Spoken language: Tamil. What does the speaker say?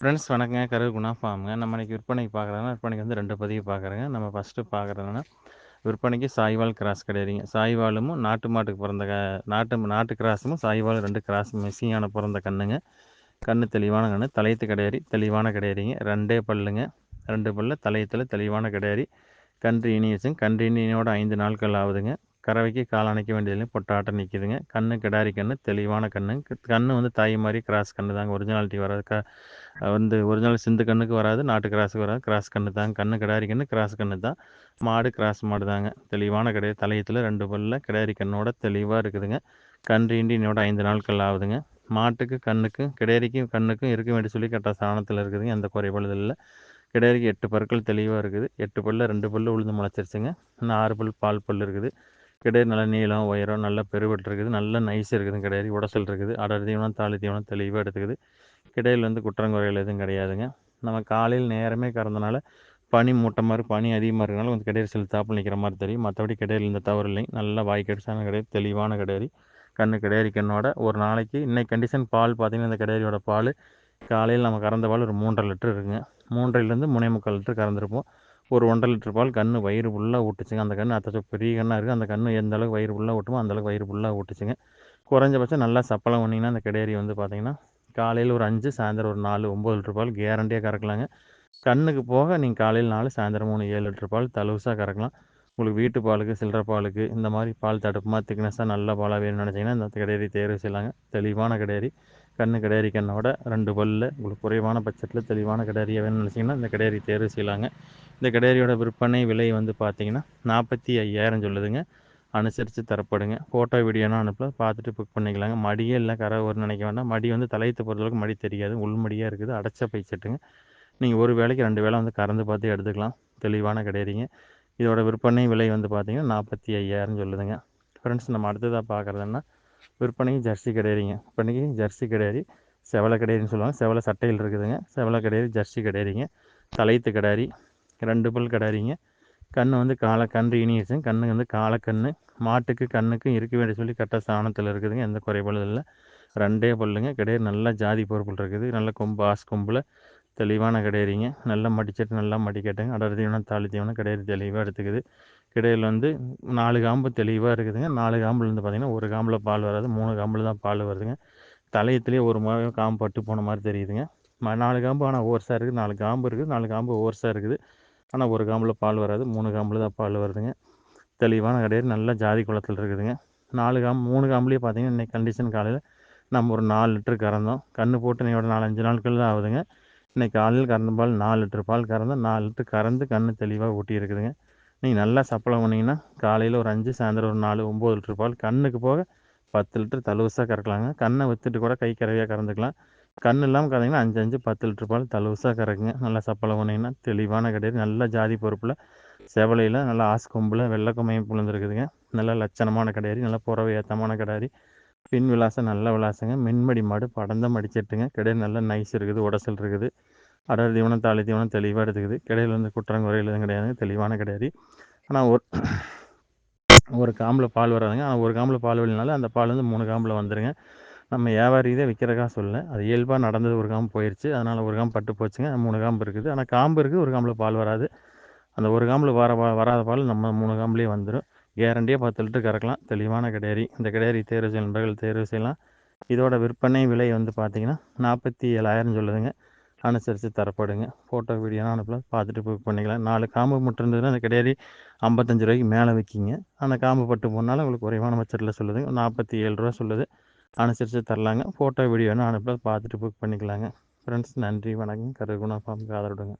ஃப்ரெண்ட்ஸ் வணக்கங்க. கரூர் குணா ஃபார்முங்க. நம்ம இன்றைக்கி விற்பனைக்கு பார்க்குறதுனா விற்பனைக்கு வந்து ரெண்டு பதிவு பார்க்குறேங்க. நம்ம ஃபஸ்ட்டு பார்க்குறதுனா விற்பனைக்கு சாய்வால் கிராஸ் கிடையாதுங்க சாய்வாலும் நாட்டு மாட்டுக்கு பிறந்த க நாட்டு நாட்டு கிராஸும் சாய்வாலும் ரெண்டு கிராஸ் மிஸ்ஸிங்கான பிறந்த கண்ணுங்க. கண்ணு தெளிவான கண்ணு. தலையத்து கிடையாது தெளிவான கிடையாதுங்க ரெண்டே பல்லுங்க. ரெண்டு பல்லு தலையத்தில் தெளிவான கிடையாது கன்று இனி வச்சுங்க கன்று இனியோட ஐந்து நாட்கள் ஆகுதுங்க. கறவைக்கு கால் அணைக்க வேண்டியதுலையும் பொட்டாட்டம் நிற்கிதுங்க கண்ணு கிடாரி கண்ணு தெளிவான கண்ணு. கண்ணு வந்து தாய் மாதிரி கிராஸ் கண்ணு தாங்க. ஒரிஜினாலிட்டி வராது. க வந்து ஒரிஜினல் சிந்து கண்ணுக்கு வராது நாட்டு கிராஸுக்கு வராது. கிராஸ் கண்ணு தாங்க கண்ணு கிடாரி கண்ணு கிராஸ் கண்ணு தான். மாடு கிராஸ் மாடு தாங்க. தெளிவான கிடையாது. தலையத்தில் ரெண்டு பல்லில் கிடாரி கண்ணோட தெளிவாக இருக்குதுங்க. கன்று இண்டினோட ஐந்து நாட்கள் ஆகுதுங்க. மாட்டுக்கு கண்ணுக்கும் கிடேரிக்கும் கண்ணுக்கும் இருக்க வேண்டிய சொல்லி கரெக்டாக சாணத்தில் இருக்குதுங்க. எந்த குறைபாடு இல்லை. கிடேரிக்கு எட்டு பற்கள் தெளிவாக இருக்குது. எட்டு பல்லில் ரெண்டு பல்லு உளுந்து முளைச்சிருச்சுங்க. இன்னும் ஆறு பல் பால் பல் இருக்குது. கிடையாது. நல்ல நீளம் உயரம் நல்ல பெருவெட்டு இருக்குது. நல்ல நைஸ் இருக்குது கிடையாது. உடசல் இருக்குது. அடர் தீவனம் தாலி தீவனம் தெளிவாக எடுத்துக்குது. கிடையில் வந்து குற்றங்குறைகள் எதுவும் கிடையாதுங்க. நம்ம காலையில் நேரமே கறந்தனால பனி மூட்டை மாதிரி பனி அதிகமாக இருக்கிறனால கொஞ்சம் கிடையாது செலுத்தாப்பில் நிற்கிற மாதிரி தெரியும். மற்றபடி கிடையில் இந்த தவறு இல்லைங்க நல்லா வாய்க்கடிச்சான கிடையாது. தெளிவான கிடையாது. கண்ணு கிடையாது கண்ணோட. ஒரு நாளைக்கு இன்னைக்கு கண்டிஷன் பால் பார்த்திங்கன்னா இந்த கிடையாரியோட பால் காலையில் நம்ம கறந்த பால் ஒரு மூன்றரை லிட்டர் இருக்குங்க. மூன்றரைலேருந்து மூணே முக்கால் லிட்டர் கறந்துருப்போம். ஒரு ஒன்றரை லிட்டர் பால் கன்று வயிறு ஃபுல்லாக ஊட்டுச்சுங்க. அந்த கன்று அத்தச்சோ பெரிய கண்ணாக இருக்குது அந்த கன்று எந்த அளவுக்கு வயிறு ஃபுல்லாக ஊட்டுமோ அந்தளவுக்கு வயிறு ஃபுல்லாக ஊட்டுச்சுங்க. குறைஞ்சபட்சம் நல்லா சப்பளம் பண்ணிங்கன்னா அந்த கிடையறி வந்து பார்த்திங்கன்னா காலையில் ஒரு அஞ்சு சாயந்தரம் ஒரு நாலு ஒம்பது லிட்டர் பால் கேரண்டியாக கறக்கலாங்க. கண்ணுக்கு போக நீங்கள் காலையில் நாலு சாயந்தரம் மூணு ஏழு லிட்டர் பால் தலுசாக கறக்கலாம். உங்களுக்கு வீட்டு பாலுக்கு சில்லற பாலுக்கு இந்த மாதிரி பால் தடுப்புமா திக்னஸாக நல்ல பாலாக வேணும்னு நினச்சிங்கன்னா இந்த கிடையறி தேர்வு செய்யலாங்க. தெளிவான கிடையறி. கண்ணு கிடையறி கண்ணோட ரெண்டு பல்லில் உங்களுக்கு குறைவான பட்சத்தில் தெளிவான கிடையறியாக வேணும்னு நினச்சிங்கன்னா இந்த கிடையறி தேர்வு செய்யலாங்க. இந்த கிடேரியோட விற்பனை விலை வந்து பார்த்தீங்கன்னா நாற்பத்தி ஐயாயிரம் சொல்லுதுங்க. அனுசரித்து தரப்படுங்க. ஃபோட்டோ வீடியோனா அனுப்பல. பார்த்துட்டு புக் பண்ணிக்கலாங்க. மடியே இல்லை கரை ஒரு நினைக்க வேண்டாம். மடி வந்து தலையத்தை பொறுத்தளவுக்கு மடி தெரியாது. உள்மடியாக இருக்குது. அடைச்ச பைச்சட்டுங்க நீங்கள் ஒரு வேலைக்கு ரெண்டு வேலை வந்து கறந்து பார்த்து எடுத்துக்கலாம். தெளிவான கிடையாதுங்க இதோட விற்பனை விலை வந்து பார்த்திங்கன்னா நாற்பத்தி ஐயாயிரம் சொல்லுதுங்க. ஃப்ரெண்ட்ஸ் நம்ம அடுத்ததாக பார்க்குறதுன்னா விற்பனைக்கு ஜெர்சி கிடையாதுங்க விற்பனைக்கு ஜெர்சி கிடையாது செவலை கிடையாதுன்னு சொல்லுவாங்க. செவலை சட்டையில் இருக்குதுங்க. செவலை கிடையாது ஜெர்சி கிடையாதுங்க தலையத்து கிடாரி ரெண்டு பல் கிடாரிங்க கண் வந்து காலை கன்று இனிச்சுங்க கண்ணு வந்து காலக்கண்ணு மாட்டுக்கு கண்ணுக்கும் இருக்க வேண்டிய சொல்லி கரெக்டாக சாணத்தில் இருக்குதுங்க. எந்த குறைபாடும் இல்லை. ரெண்டே பல்லுங்க. கிடையாது நல்லா ஜாதி பொறுப்பில் இருக்குது. நல்ல கொம்பு ஆஸ் கொம்பில் தெளிவான கிடையாதுங்க நல்லா மடிச்சிட்டு நல்லா மடிக்கட்டுங்க. அடர் தீவனம் தாலி தீவனம் கிடையாது தெளிவாக எடுத்துக்குது. கிடையில் வந்து நாலு காம்பு தெளிவாக இருக்குதுங்க. நாலு காம்புலேருந்து பார்த்திங்கன்னா ஒரு காம்பில் பால் வராது மூணு காம்பில் தான் பால் வருதுங்க. தலையத்துலேயே ஒரு மாதிரி காம்பு பட்டு போன மாதிரி தெரியுதுங்க. நாலு காம்பு ஆனால் ஓர்ஸாக இருக்குது. நாலு காம்பு இருக்குது. நாலு காம்பு ஓர்ஸாக இருக்குது. ஆனால் ஒரு காம்பில் பால் வராது மூணு காம்பில் தான் பால் வருதுங்க. தெளிவான கிடையாது நல்ல ஜாதி குளத்தில் இருக்குதுங்க. நாலு காம்பு மூணு காம்புலேயே பார்த்தீங்கன்னா இன்றைக்கி கண்டிஷன் காலையில் நம்ம ஒரு நாலு லிட்டர் கறந்தோம். கன்று போட்டு இன்னையோட நாலஞ்சு நாட்கள் தான் ஆகுதுங்க. இன்றைக்கி காலையில் கறந்த பால் நாலு லிட்டர் பால் கறந்தோம் நாலு லிட்டர் கறந்து கன்று தெளிவாக ஊட்டி இருக்குதுங்க நீங்கள் நல்லா சப்பளம் பண்ணிங்கன்னா காலையில் ஒரு அஞ்சு சாயந்தரம் ஒரு நாலு ஒம்பது லிட்டர் பால் கண்ணுக்கு போக பத்து லிட்டர் தலுவசாக கறக்கலாங்க. கண்ணை விற்றுட்டு கூட கை கறவையாக கறந்துக்கலாம். கண் இல்லாமல் கறந்தீங்கன்னா அஞ்சு அஞ்சு பத்து லிட்டர் பால் தழுவுசாக கறக்குங்க. நல்லா சப்பளம் பண்ணிங்கன்னா தெளிவான கிடையாது நல்ல ஜாதி பொறுப்பில் செவலையில் நல்லா ஆசு கொம்பில் வெள்ளை புழுந்துருக்குதுங்க நல்ல லட்சணமான கிடையாது நல்லா புறவை ஏற்றமான கிடையாது பின் விலாசம் நல்ல விலாசங்க. மின்மடி மாடு படந்தம் அடிச்சிட்டுங்க கிடையாது நல்ல நைஸ் இருக்குது உடசல் இருக்குது. அடர் தீவனம் தாலி தீவனம் தெளிவாக எடுத்துக்குது. கிடையில் வந்து குற்றங்குறையில் எதுவும் கிடையாது. தெளிவான கிடையாது. ஆனால் ஒரு ஒரு காம்பில் பால் வராதுங்க. ஆனால் ஒரு காம்பில் பால் வரலனால அந்த பால் வந்து மூணு காம்பில் வந்துடுங்க நம்ம வியாபாரி இதே விற்கிறக்கா சொல்லலை. அது இயல்பாக நடந்தது ஒரு காம்பு போயிடுச்சு அதனால் ஒரு காம்பு பட்டு போச்சுங்க. மூணு காம்பு இருக்குது. ஆனால் காம்பு இருக்குது. ஒரு காம்பில் பால் வராது. அந்த ஒரு காம்பில் வர வராத பால் நம்ம மூணு காம்புலேயே வந்துடும் கேரண்டியாக பத்து லிட்டர் கறக்கலாம். தெளிவான கிடையாரி இந்த கிடையாரி தேர்வு செய்யும் நண்பர்கள் தேர்வு செய்யலாம். இதோட விற்பனை விலை வந்து பார்த்திங்கன்னா நாற்பத்தி ஏழாயிரம் சொல்லுதுங்க. அனுசரித்து தரப்படுங்க. ஃபோட்டோ வீடியோலாம் அனுப்பலாம் பார்த்துட்டு புக் பண்ணிக்கலாம். நாலு காம்பு மட்டும் இருந்ததுன்னா அந்த கிடையாது ஐம்பத்தஞ்சு ரூபாய்க்கு மேலே விற்கிங்க அந்த காம்பு பட்டு போனாலும் உங்களுக்கு குறைவான பட்சத்தில் சொல்லுதுங்க நாற்பத்தி ஏழு ரூபா சொல்லுது. அனுசரித்து தரலாங்க. ஃபோட்டோ வீடியோன்னு அனுப்பலாம் பார்த்துட்டு புக் பண்ணிக்கலாங்க. ஃப்ரெண்ட்ஸ் நன்றி. வணக்கம். கருகுணா ஃபார்முக்கு ஆதரவுடுங்க